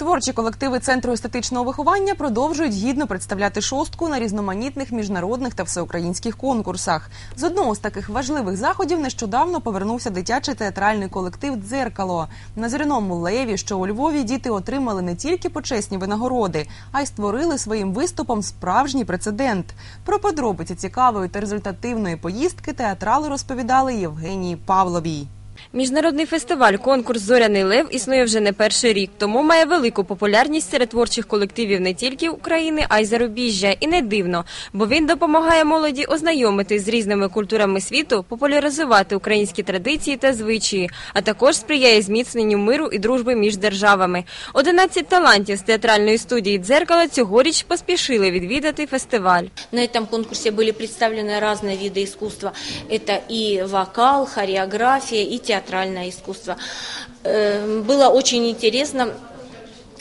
Творчі колективи Центру естетичного виховання продовжують гідно представляти шостку на різноманітних міжнародних та всеукраїнських конкурсах. З одного з таких важливих заходів нещодавно повернувся дитячий театральний колектив Дзеркало. На зоряному леві, що у Львові, діти отримали не тільки почесні винагороди, а й створили своїм виступом справжній прецедент. Про подробиці цікавої та результативної поїздки театрали розповідали Євгенії Павловій. Міжнародний фестиваль конкурс Зоряний Лев існує вже не перший рік, тому має велику популярність серед творчих колективів не тільки України, а й зарубіжжя. І не дивно, бо він допомагає молоді ознайомитись з різними культурами світу, популяризувати українські традиції та звичаї, а також сприяє зміцненню миру і дружби між державами. 11 талантів з театральної студії дзеркала цьогоріч поспішили відвідати фестиваль. На этом конкурсе были представлены разные виды искусства. Это и вокал, хореография, и театральное искусство. Э, Было очень интересно.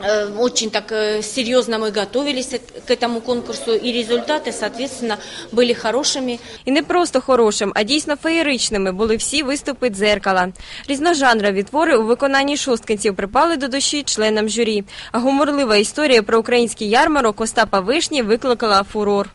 э, Очень так э, серьезно мы готовились к этому конкурсу, и результаты, соответственно, были хорошими. І не просто хорошим, а дійсно феєричними були всі виступи дзеркала. Різножанрові твори у виконанні шосткинців припали до душі членам журі. А гуморлива історія про український ярмарок Остапа Вишні викликала фурор.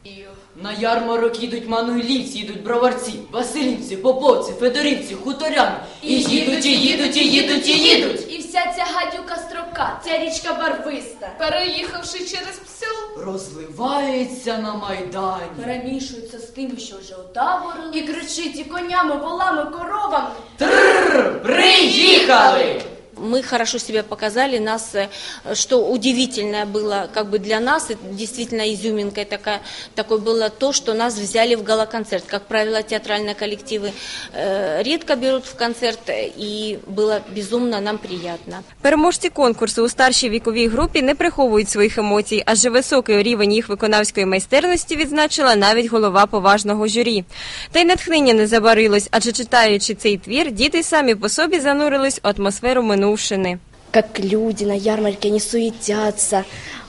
На ярмарок їдуть мануйлівці, їдуть броварці, василівці, поповці, федорівці, хуторяни. І їдуть, і їдуть, і їдуть, і їдуть. І вся ця гадюка строка, ця річка барвиста, переїхавши через псю, Розливається на майдані. перемішується з тим, що вже отаборили, і кричить і конями, волами, коровами. Трррр, приїхали! Мы хорошо себя показали, нас, э, что удивительное было как бы для нас, это действительно изюминкой такая, такой было то, что нас взяли в гала-концерт. Как правило, театральные коллективы э, редко берут в концерт, и было безумно нам приятно. Переможці конкурсу у старшій віковій групі не приховують своїх емоцій, адже високий рівень їх виконавської майстерності відзначила навіть голова поважного журі. Та й натхнення не забарилось, адже читаючи цей твір, діти самі по собі занурились в атмосферу Минувшини. как люди на ярмарке, они суетятся.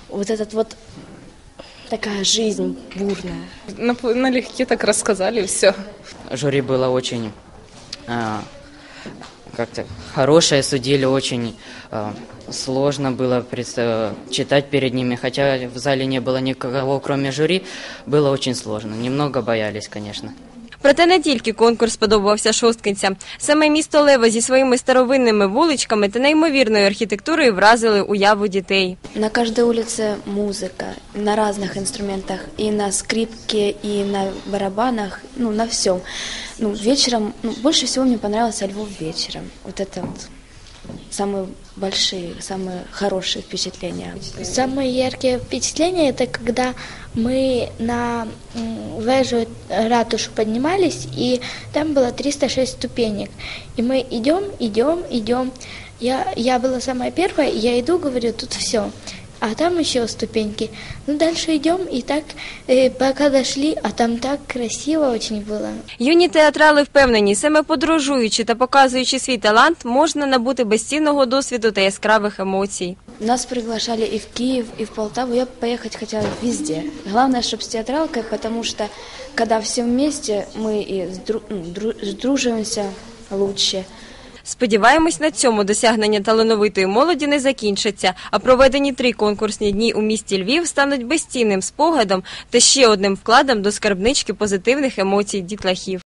Вот этот вот такая жизнь бурная. Нап- налегке так рассказали все. жюри было очень а, как-то хорошее, судили очень а, сложно было читать перед ними, хотя в зале не было никого, кроме жюри, было очень сложно. Немного боялись, конечно. Проте не тільки конкурс сподобався шосткинцям. Саме місто Лева зі своїми старовинними вуличками та неймовірною архітектурою вразили уяву дітей. На каждой улице музыка, на разных инструментах, и на скрипке, и на барабанах, ну, на всем. Ну, вечером, ну, больше всего мне понравился Львов вечером. Вот это вот самые большие, самые хорошие впечатления. Самые яркие впечатления это когда мы на м, вежу ратушу поднимались, и там было 306 ступенек. И мы идем, идем, идем. Я, я была самая первая, и я иду, говорю, тут все. А там еще ступеньки. Ну, дальше идем, и так, э, пока дошли, а там так красиво очень было. Юні театрали впевнені, саме подорожуючи та показуючи свій талант, можна набути безцінного досвіду та яскравих емоцій. Нас приглашали и в Киев, и в Полтаву. Я поехать хотела везде. Главное, чтобы с театралкой, потому что когда все вместе, мы и ну, дру- сдруживаемся лучше. Сподіваємось, на цьому досягнення талановитої молоді не закінчаться, а проведені три конкурсні дні у місті Львів стануть безцінним спогадом та ще одним вкладом до скарбнички позитивних емоцій дітлахів.